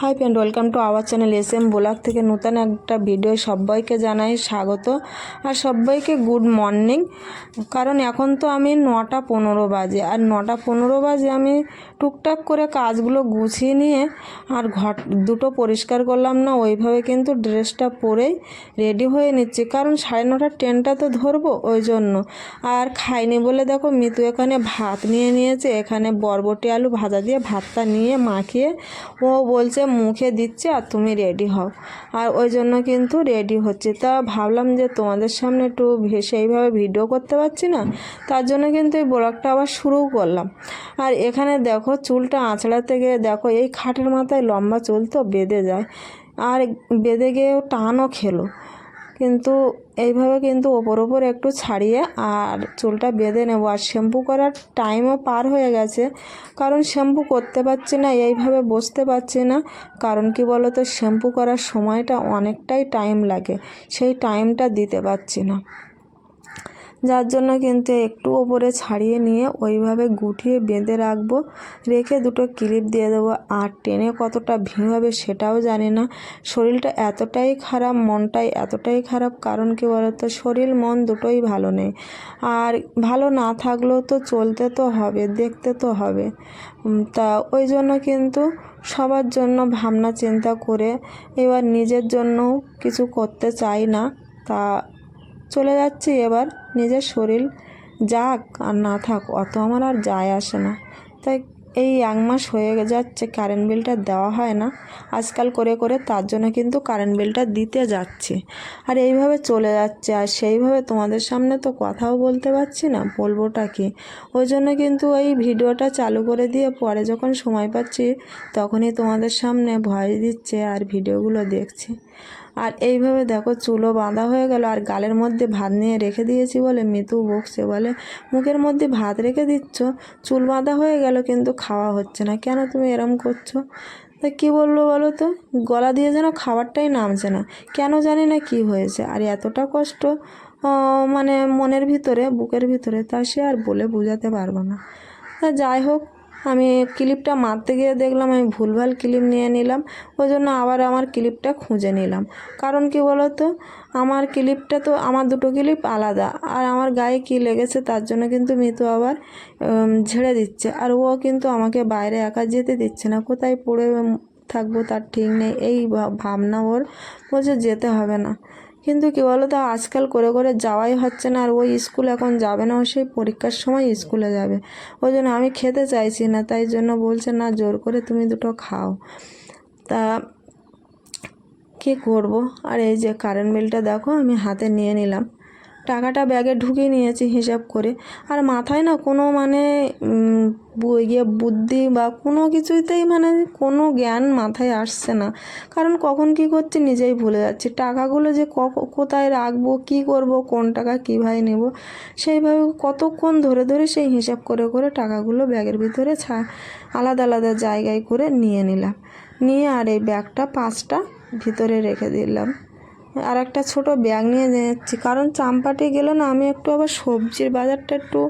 Hi friend welcome to our channel S M blog থেকে নতুন একটা ভিডিও সবাইকে জানাই স্বাগত। আর সবাইকে গুড মর্নিং কারণ এখন তো আমি নটা পনেরো বাজে। আর নটা পনেরো বাজে আমি টুকটাক করে কাজগুলো গুছিয়ে নিয়ে আর ঘর দুটো পরিষ্কার করলাম না, ওইভাবে কিন্তু ড্রেসটা পরেই রেডি হয়ে নিচ্ছি। কারণ সাড়ে নটার ট্রেনটা তো ধরবো ওই জন্য। আর খাইনি বলে দেখো, মিতু এখানে ভাত নিয়ে নিয়েছে। এখানে বরবটি আলু ভাজা দিয়ে ভাতটা নিয়ে মাখিয়ে ও বলছে মুখে দিচ্ছে আর তুমি রেডি হও। আর ওই জন্য কিন্তু রেডি হচ্ছে। তা ভাবলাম যে তোমাদের সামনে একটু সেইভাবে ভিডিও করতে পারছি না, তার জন্য কিন্তু এই ব্লগটা আবার শুরু করলাম। আর এখানে দেখো চুলটা আঁচড়াতে গিয়ে দেখো এই খাটের মাথায় লম্বা চুল তো বেঁধে যায়। আর বেঁধে গিয়েও টানও খেলো। কিন্তু এইভাবে কিন্তু ওপর ওপর একটু ছাড়িয়ে আর চুলটা বেঁধে নেব। আর শ্যাম্পু করার টাইমও পার হয়ে গেছে। কারণ শ্যাম্পু করতে পারছি না, এইভাবে বসতে পারছি না। কারণ কি বলো তো শ্যাম্পু করার সময়টা অনেকটাই টাইম লাগে। সেই টাইমটা দিতে পারছি না। যার জন্য কিন্তু একটু ওপরে ছাড়িয়ে নিয়ে ওইভাবে গুটিয়ে বেঁধে রাখব। রেখে দুটো ক্লিপ দিয়ে দেবো। আর টেনে কতটা ভিড় হবে সেটাও জানি না। শরীরটা এতটাই খারাপ, মনটাই এতটাই খারাপ, কারণ কি বলতো? শরীর, মন দুটোই ভালো নেই। আর ভালো না থাকলেও তো চলতে তো হবে, দেখতে তো হবে। তা ওই জন্য কিন্তু সবার জন্য ভাবনা চিন্তা করে এবার নিজের জন্য কিছু করতে চাই না। তা চলে যাচ্ছি এবার। নিজের শরীর যাক আর না থাক, অত আমার আর যায় আসে না। তাই এই এক মাস হয়ে যাচ্ছে কারেন্ট বিলটা দেওয়া হয় না। আজকাল করে করে তার জন্য কিন্তু কারেন্ট বিলটা দিতে যাচ্ছে। আর এইভাবে চলে যাচ্ছে, আর সেইভাবে তোমাদের সামনে তো কথাও বলতে পারছি না, বলবোটা কি? ওই জন্য কিন্তু এই ভিডিওটা চালু করে দিয়ে পরে যখন সময় পাচ্ছি, তখনই তোমাদের সামনে ভয়েস দিচ্ছে আর ভিডিওগুলো দেখছি। আর এইভাবে দেখো চুলও বাঁধা হয়ে গেল আর গালের মধ্যে ভাত নিয়ে রেখে দিয়েছি বলে মিতু বকছে বলে, মুখের মধ্যে ভাত রেখে দিচ্ছ? চুল বাঁধা হয়ে গেল কিন্তু খাওয়া হচ্ছে না। কেন তুমি এরম করছ? তা কী বলল বলো তো? গলা দিয়ে যেন খাবারটাই নামছে না। কেন জানি না কি হয়েছে? আর এতটা কষ্ট মানে মনের ভিতরে, বুকের ভিতরে, তা সে আর বলে বোঝাতে পারব না। তা যাই হোক আমি ক্লিপটা মারতে গিয়ে দেখলাম, আমি ভুলভাল ক্লিপ নিয়ে নিলাম ওই জন্য আবার আমার ক্লিপটা খুঁজে নিলাম। কারণ কি বলো তো আমার ক্লিপটা তো, আমার দুটো ক্লিপ আলাদা, আর আমার গায়ে কী লেগেছে তার জন্য কিন্তু মিতু আবার ঝেড়ে দিচ্ছে, আর ও কিন্তু আমাকে বাইরে একা যেতে দিচ্ছে না, কোথায় পড়ে থাকব তার ঠিক নেই, এই ভাবনা ওর, বলছে যেতে হবে না। কিন্তু কী বলো তো আজকাল করে করে যাওয়াই হচ্ছে না, আর ওই স্কুল এখন যাবে না, ও সেই পরীক্ষার সময় স্কুলে যাবে। ওই জন্য আমি খেতে চাইছি না, তাই জন্য বলছে, না, জোর করে তুমি দুটো খাও। তা কী করব? আর এই যে কারেন্ট বিলটা দেখো, আমি হাতে নিয়ে নিলাম। টাকাটা ব্যাগে ঢুকিয়ে নিয়েছি হিসাব করে। আর মাথায় না কোনো মানে ইয়ে বুদ্ধি বা কোনো কিছুতেই মানে কোনো জ্ঞান মাথায় আসছে না। কারণ কখন কি করছি নিজেই ভুলে যাচ্ছি। টাকাগুলো যে কোথায় রাখব, কি করব, কোন টাকা কীভাবে নেব, সেইভাবে কতক্ষণ ধরে ধরে সেই হিসাব করে করে টাকাগুলো ব্যাগের ভিতরে ছা, আলাদা আলাদা জায়গায় করে নিয়ে নিলাম। নিয়ে আর এই ব্যাগটা পাঁচটা ভিতরে রেখে দিলাম। আর একটা ছোট ব্যাগ নিয়ে যাচ্ছি। কারণ চাম্পাটি গেলে না, আমি একটু আবার সবজির বাজারটা একটু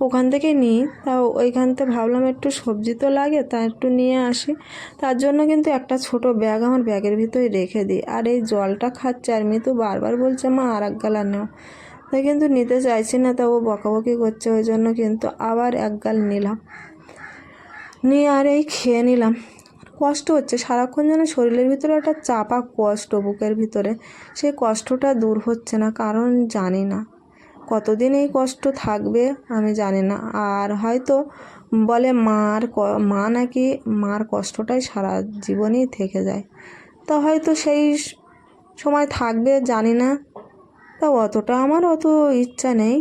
ওখান থেকে নিই। তা ওইখান থেকে ভাবলাম একটু সবজি তো লাগে, তা একটু নিয়ে আসি। তার জন্য কিন্তু একটা ছোট ব্যাগ আমার ব্যাগের ভিতরে রেখে দিই। আর এই জলটা খাচ্ছে আর মিতু বারবার বলছে, মা, আর এক গালা নাও। তাই কিন্তু নিতে চাইছি না, তা ও বকাবকি করছে। ওই জন্য কিন্তু আবার এক গাল নিলাম। নিয়ে আর এই খেয়ে নিলাম। কষ্ট হচ্ছে, সারাক্ষণ যেন শরীরের ভিতরে একটা চাপা কষ্ট বুকের ভিতরে। সেই কষ্টটা দূর হচ্ছে না, কারণ জানি না। কতদিন এই কষ্ট থাকবে আমি জানি না। আর হয়তো বলে মার মা নাকি মার কষ্টটাই সারা জীবনই থেকে যায়। তা হয়তো সেই সময় থাকবে, জানি না। তা অতটা আমার অত ইচ্ছা নেই।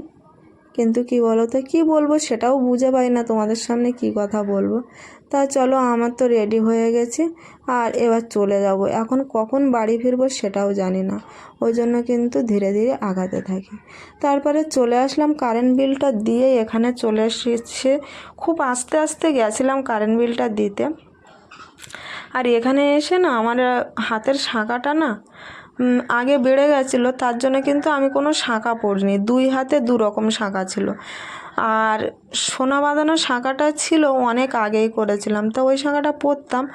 কিন্তু কি বলো তো কী বলব সেটাও বুঝে পাই না তোমাদের সামনে কি কথা বলব। তা চলো আমার তো রেডি হয়ে গেছে, আর এবার চলে যাব। এখন কখন বাড়ি ফিরবো সেটাও জানি না, ওই জন্য কিন্তু ধীরে ধীরে আগাতে থাকি। তারপরে চলে আসলাম কারেন্ট বিলটা দিয়ে এখানে চলে এসেছে। খুব আস্তে আস্তে গেছিলাম কারেন্ট বিলটা দিতে। আর এখানে এসে না আমার হাতের শাঁখাটা না আগে বেড়ে গেছিল, তার জন্য কিন্তু আমি কোনো শাঁখা পরিনি দুই হাতে দু রকম শাঁখা ছিল। আর সোনা বাঁধানো শাঁখাটা ছিল, অনেক আগেই করেছিলাম। তো ওই শাঁখাটা পরতাম।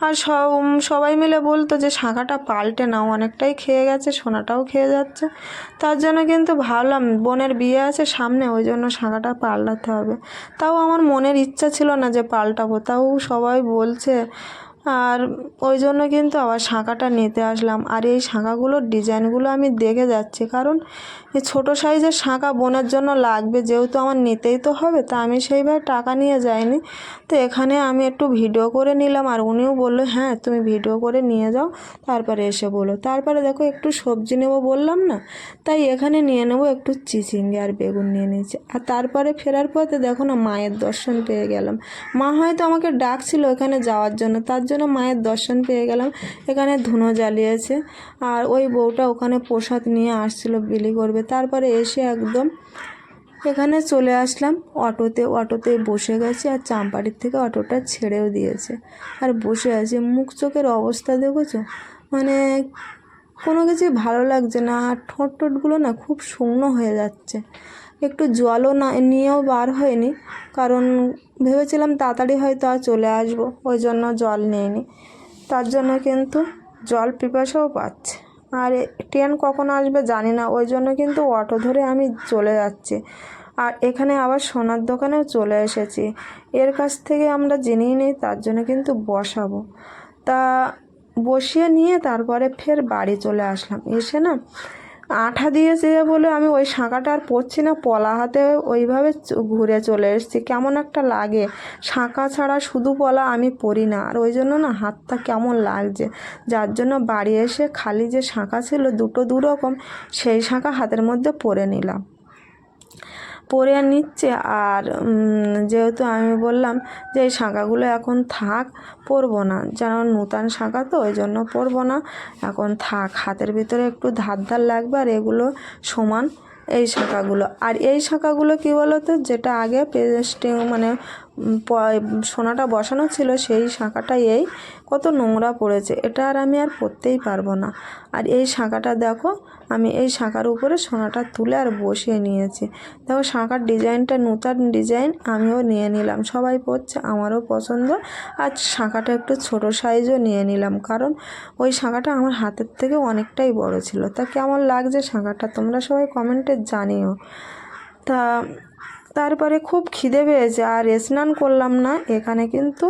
আর সব সবাই মিলে বলতো যে, শাঁখাটা পাল্টে নাও, অনেকটাই খেয়ে গেছে, সোনাটাও খেয়ে যাচ্ছে। তার জন্য কিন্তু ভাবলাম, বোনের বিয়ে আছে সামনে, ওই জন্য শাঁখাটা পাল্টাতে হবে। তাও আমার মনের ইচ্ছা ছিল না যে, পাল্টাবো। তাও সবাই বলছে আর ওই জন্য কিন্তু আবার শাঁখাটা নিতে আসলাম। আর এই শাঁখাগুলোর ডিজাইনগুলো আমি দেখে যাচ্ছি। কারণ এই ছোটো সাইজের শাঁখা বোনের জন্য লাগবে। যেহেতু আমার নিতেই তো হবে, তা আমি সেইভাবে টাকা নিয়ে যাইনি। তো এখানে আমি একটু ভিডিও করে নিলাম। আর উনিও বলল হ্যাঁ তুমি ভিডিও করে নিয়ে যাও। তারপরে এসে বলো তারপরে দেখো, একটু সবজি নেব বললাম না? তাই এখানে নিয়ে নেব একটু চিচিঙ্গে আর বেগুন নিয়ে নিয়েছি। আর তারপরে ফেরার পথে দেখো না, মায়ের দর্শন পেয়ে গেলাম। মা হয়তো আমাকে ডাকছিল এখানে যাওয়ার জন্য। তার মায়ের দর্শন পেয়ে গেলাম। এখানে ধুনো জ্বালিয়েছে। আর ওই বউটা ওখানে প্রসাদ নিয়ে আসছিল বিলি করবে। তারপরে এসে একদম এখানে চলে আসলাম অটোতে। অটোতে বসে গেছি আর চাম্পাটির থেকে অটোটা ছেড়েও দিয়েছে। আর বসে আছি। মুখ চোখের অবস্থা দেখেছ? মানে কোনো কিছু ভালো লাগছে না। আর ঠোঁট টোটগুলো না খুব শুকনো হয়ে যাচ্ছে। একটু জলও না, নিয়েও বার হয়নি। কারণ ভেবেছিলাম তাড়াতাড়ি হয়তো আর চলে আসব, ওই জন্য জল নিইনি। তার জন্য কিন্তু জল পিপাসাও পাচ্ছে। আর ট্রেন কখন আসবে জানি না, ওই জন্য কিন্তু অটো ধরে আমি চলে যাচ্ছি। আর এখানে আবার সোনার দোকানেও চলে এসেছি। এর কাছ থেকে আমরা জেনেই নিই, তার জন্য কিন্তু বসাবো। তা বসিয়ে নিয়ে তারপরে ফের বাড়ি চলে আসলাম। এসে না আঠা দিয়েছে বলে আমি ওই শাঁখাটা আর পরছি না, পলা হাতে ওইভাবে ঘুরে চলে এসেছি। কেমন একটা লাগে। শাঁখা ছাড়া শুধু পলা আমি পরি না। আর ওই জন্য না হাতটা কেমন লাগছে। যার জন্য বাড়ি এসে খালি যে শাঁখা ছিল দুটো দুরকম, সেই শাঁখা হাতের মধ্যে পরে নিলাম। পরে নিচ্ছে। আর যেহেতু আমি বললাম যে এই শাঁখাগুলো এখন থাক, পরবো না। যেন নূতন শাঁখা তো, ওই জন্য পরবো না। এখন থাক, হাতের ভিতরে একটু ধার ধার লাগবে আর এগুলো সমান এই শাঁখাগুলো। আর এই শাঁখাগুলো কী বলো তো যেটা আগে পেস্টিং মানে সোনাটা বসানো ছিল, সেই শাঁখাটা এই কত নোংরা পড়েছে, এটা আর আমি আর পরতেই পারব না। আর এই শাঁখাটা দেখো, আমি এই শাঁখার উপরে সোনাটা তুলে আর বসিয়ে নিয়েছি। দেখো শাঁখার ডিজাইনটা, নূতন ডিজাইন আমিও নিয়ে নিলাম। সবাই পরছে, আমারও পছন্দ। আর শাঁখাটা একটু ছোট সাইজও নিয়ে নিলাম, কারণ ওই শাঁখাটা আমার হাতের থেকে অনেকটাই বড় ছিল। তা কেমন লাগছে শাঁখাটা, তোমরা সবাই কমেন্টে জানিও। তা তারপরে খুব খিদে পেয়েছে, আর স্নান করলাম না। এখানে কিন্তু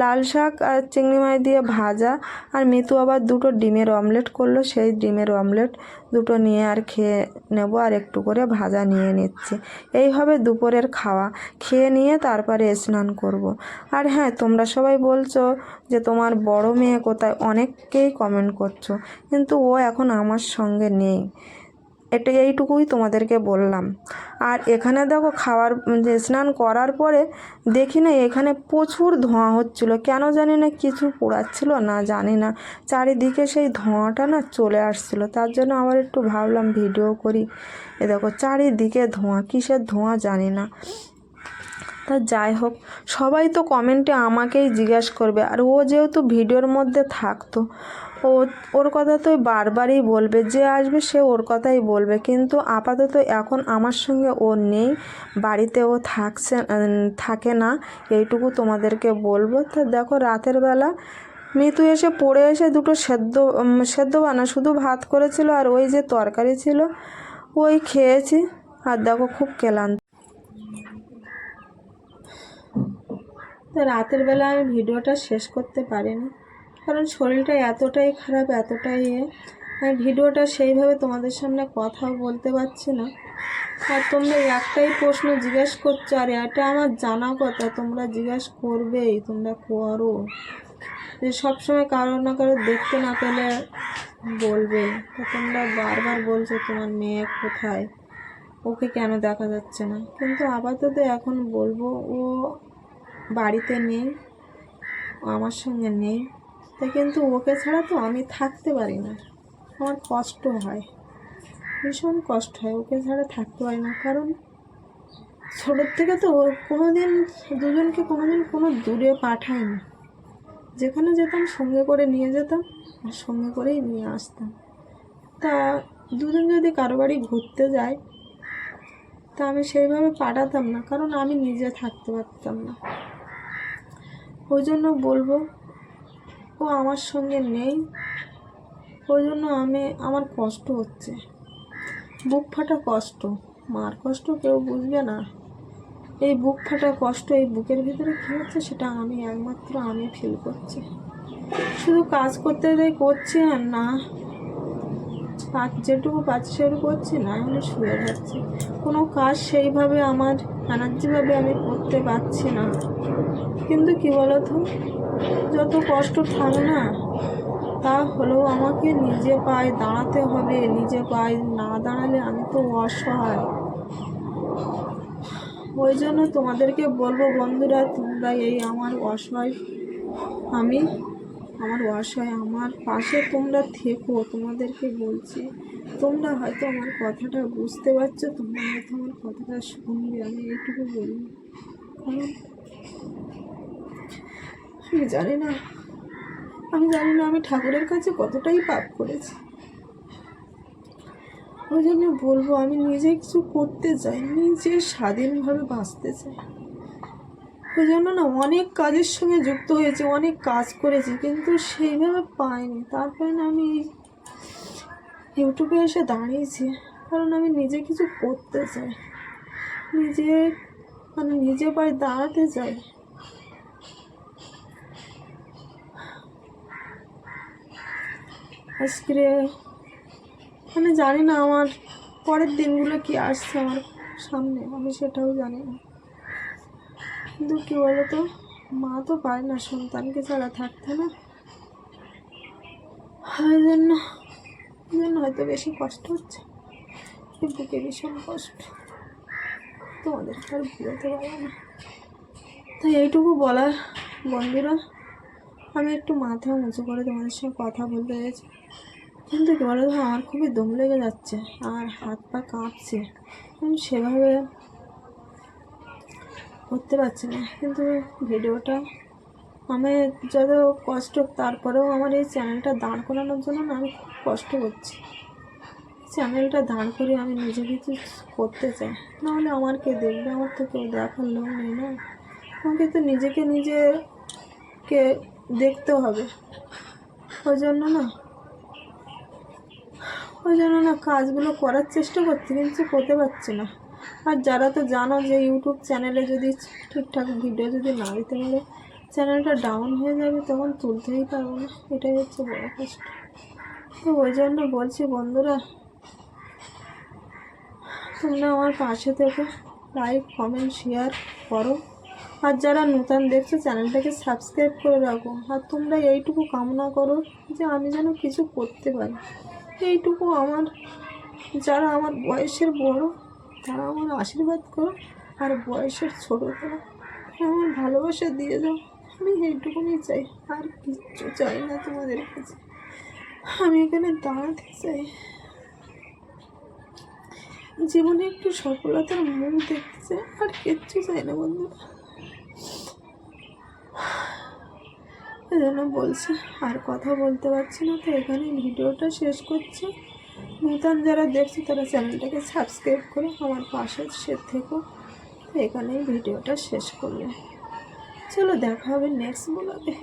লাল শাক আর চিংড়ি মাছ দিয়ে ভাজা, আর মিতু আবার দুটো ডিমের অমলেট করল। সেই ডিমের অমলেট দুটো নিয়ে আর খেয়ে নেব, আর একটু করে ভাজা নিয়ে নিচ্ছি। এইভাবে দুপুরের খাওয়া। খেয়ে নিয়ে তারপরে স্নান করব। আর হ্যাঁ তোমরা সবাই বলছো যে তোমার বড় মেয়ে কোথায়? অনেককেই কমেন্ট করছ, কিন্তু ও এখন আমার সঙ্গে নেই। এটা এইটুকুই তোমাদেরকে বললাম। আর এখানে দেখো খাওয়ার স্নান করার পরে দেখি না এখানে প্রচুর ধোঁয়া হচ্ছিল। কেন জানি না কিছু পোড়াচ্ছিল না, জানি না। চারিদিকে সেই ধোঁয়াটা না চলে আসছিল। তার জন্য আবার একটু ভাবলাম ভিডিও করি। এ দেখো চারিদিকে ধোঁয়া, কিসের ধোঁয়া জানি না। তা যাই হোক, সবাই তো কমেন্টে আমাকেই জিজ্ঞাসা করবে। আর ও যেহেতু ভিডিওর মধ্যে থাকতো ও ওর কথা তো বারবারই বলবে, যে আসবে সে ওর কথাই বলবে। কিন্তু আপাতত এখন আমার সঙ্গে ও নেই, বাড়িতে ও থাকছে, থাকে না, এইটুকু তোমাদেরকে বলব। তো দেখো রাতের বেলা মিতু এসে পড়ে এসে দুটো সেদ্ধ সেদ্ধ বানা, শুধু ভাত করেছিল আর ওই যে তরকারি ছিল, ওই খেয়েছি। আর দেখো খুব ক্লান্ত। তো রাতের বেলা আমি ভিডিওটা শেষ করতে পারিনি। কারণ শরীরটা এতটাই খারাপ, এতটাই ভিডিওটা সেইভাবে তোমাদের সামনে কথাও বলতে পারছি না। আর তোমরা একটাই প্রশ্ন জিজ্ঞেস করছ, আর এটা আমার জানা কথা, তোমরা জিজ্ঞেস করবেই, তোমরা করো। যে সবসময় কারও না কারও দেখতে না পেলে বলবে। তো তোমরা বারবার বলছো তোমার মেয়ে কোথায়, ওকে কেন দেখা যাচ্ছে না? কিন্তু আপাতত এখন বলব, ও বাড়িতে নেই আমার সঙ্গে নেই। তা কিন্তু ওকে ছাড়া তো আমি থাকতে পারি না। আমার কষ্ট হয়। ভীষণ কষ্ট হয় ওকে ছাড়া থাকতে পারি না। কারণ ছোটোর থেকে তো ও কোনো দিন দুজনকে কোনো দিন কোনো দূরে পাঠায়নি। যেখানে যেতাম, সঙ্গে করে নিয়ে যেতাম আর সঙ্গে করেই নিয়ে আসতাম। তা দুজন যদি কারও বাড়ি ঘুরতে যায়, তা আমি সেইভাবে পাঠাতাম না। কারণ আমি নিজে থাকতে পারতাম না। ওই জন্য বলব ও আমার সঙ্গে নেই। ওই জন্য আমি, আমার কষ্ট হচ্ছে। বুক ফাটা কষ্ট। মার কষ্ট কেউ বুঝবে না। এই বুক ফাটা কষ্ট এই বুকের ভিতরে কী হচ্ছে সেটা আমি একমাত্র আমি ফিল করছি। শুধু কাজ করতে করছি আর না যেটুকু পাচ্ছি সেটুকু করছি, না এমনি শুয়ে যাচ্ছি কোনো কাজ সেইভাবে আমার এনার্জিভাবে আমি করতে পারছি না। কিন্তু কী বলতো? যত কষ্ট থাক না, তা হলেও আমাকে নিজে পায়ে দাঁড়াতে হবে, নিজে পায়ে না দাঁড়ালে আমি তো অসহায়। ওই জন্য তোমাদেরকে বলব, বন্ধুরা, তোমরা এই আমার অসহায়, আমি আমার অসহায়, আমার পাশে তোমরা থেকো, তোমাদেরকে বলছি। তোমরা হয়তো আমার কথাটা বুঝতে পারছ, তোমরা হয়তো আমার কথাটা শুনবে, আমি এইটুকু বলি কারণ আমি জানি না। আমি জানি না আমি ঠাকুরের কাছে কতটাই পাপ করেছি। ওই জন্য বলব, আমি নিজে কিছু করতে চাই, নিজে স্বাধীনভাবে বাঁচতে চাই। ওই জন্য না অনেক কাজের সঙ্গে যুক্ত হয়েছে, অনেক কাজ করেছি, কিন্তু সেইভাবে পাইনি। তারপরে না আমি ইউটিউবে এসে দাঁড়িয়েছি, কারণ আমি নিজে কিছু করতে চাই। নিজে মানে নিজে পায়ে দাঁড়াতে চাই। আজকে মানে জানি না আমার পরের দিনগুলো কি আসছে আমার সামনে, আমি সেটাও জানি না। কিন্তু কী বলো তো মা তো পারে না সন্তানকে ছাড়া থাকতে না। ওই জন্য ওই জন্য হয়তো বেশি কষ্ট হচ্ছে। বুকে ভীষণ কষ্ট। তোমাদের আর বলতে পারব না। তাই এইটুকু বলার, বন্ধুরা আমি একটু মাথা উঁচু করে তোমাদের সঙ্গে কথা বলতে গেছি কিন্তু কি বলো তো, আমার খুবই দম লেগে যাচ্ছে আর হাত পা কাঁপছে। আমি সেভাবে করতে পারছি না। কিন্তু ভিডিওটা আমি যত কষ্ট, তারপরেও আমার এই চ্যানেলটা দাঁড় করানোর জন্য না আমি খুব কষ্ট করছি। চ্যানেলটা দাঁড় করে আমি নিজে কিছু করতে চাই। নাহলে আমার কে দেখবে? আমার তো কেউ দেখার লোক নেই না। আমাকে তো নিজেকে নিজেকে দেখতে হবে। ওই জন্য না ওই জন্য না কাজগুলো করার চেষ্টা করছি, কিন্তু করতে পারছি না। আর যারা তো জানো যে ইউটিউব চ্যানেলে যদি ঠিকঠাক ভিডিও যদি না দিতে পারে চ্যানেলটা ডাউন হয়ে যাবে, তখন তুলতেই পারব না। এটাই হচ্ছে বড় কষ্ট। তো ওই জন্য বলছি বন্ধুরা, তোমরা আমার পাশে থেকে লাইক কমেন্ট শেয়ার করো। আর যারা নতুন দেখছ, চ্যানেলটাকে সাবস্ক্রাইব করে রাখো। আর তোমরা এইটুকু কামনা করো যে আমি যেন কিছু করতে পারি। এইটুকু আমার, যারা আমার বয়সের বড়, তারা আমার আশীর্বাদ করো। আর বয়সের ছোটো তারা আমার ভালোবাসা দিয়ে দাও। আমি এইটুকুনি চাই। আর কিচ্ছু চাই না তোমাদের কাছে। আমি এখানে দাঁড়াতে চাই। জীবনে একটু সফলতার মুখ দেখতে চাই। আর কিচ্ছু চাই না বন্ধুরা। জন্য বলছি, আর কথা বলতে পারছি না তো এখানে ভিডিওটা শেষ করছি। নতুন যারা দেখছে, তারা চ্যানেলটাকে সাবস্ক্রাইব করে আমার পাশে সে থেকো এখানেই ভিডিওটা শেষ করলে চলো দেখা হবে নেক্সট ব্লগে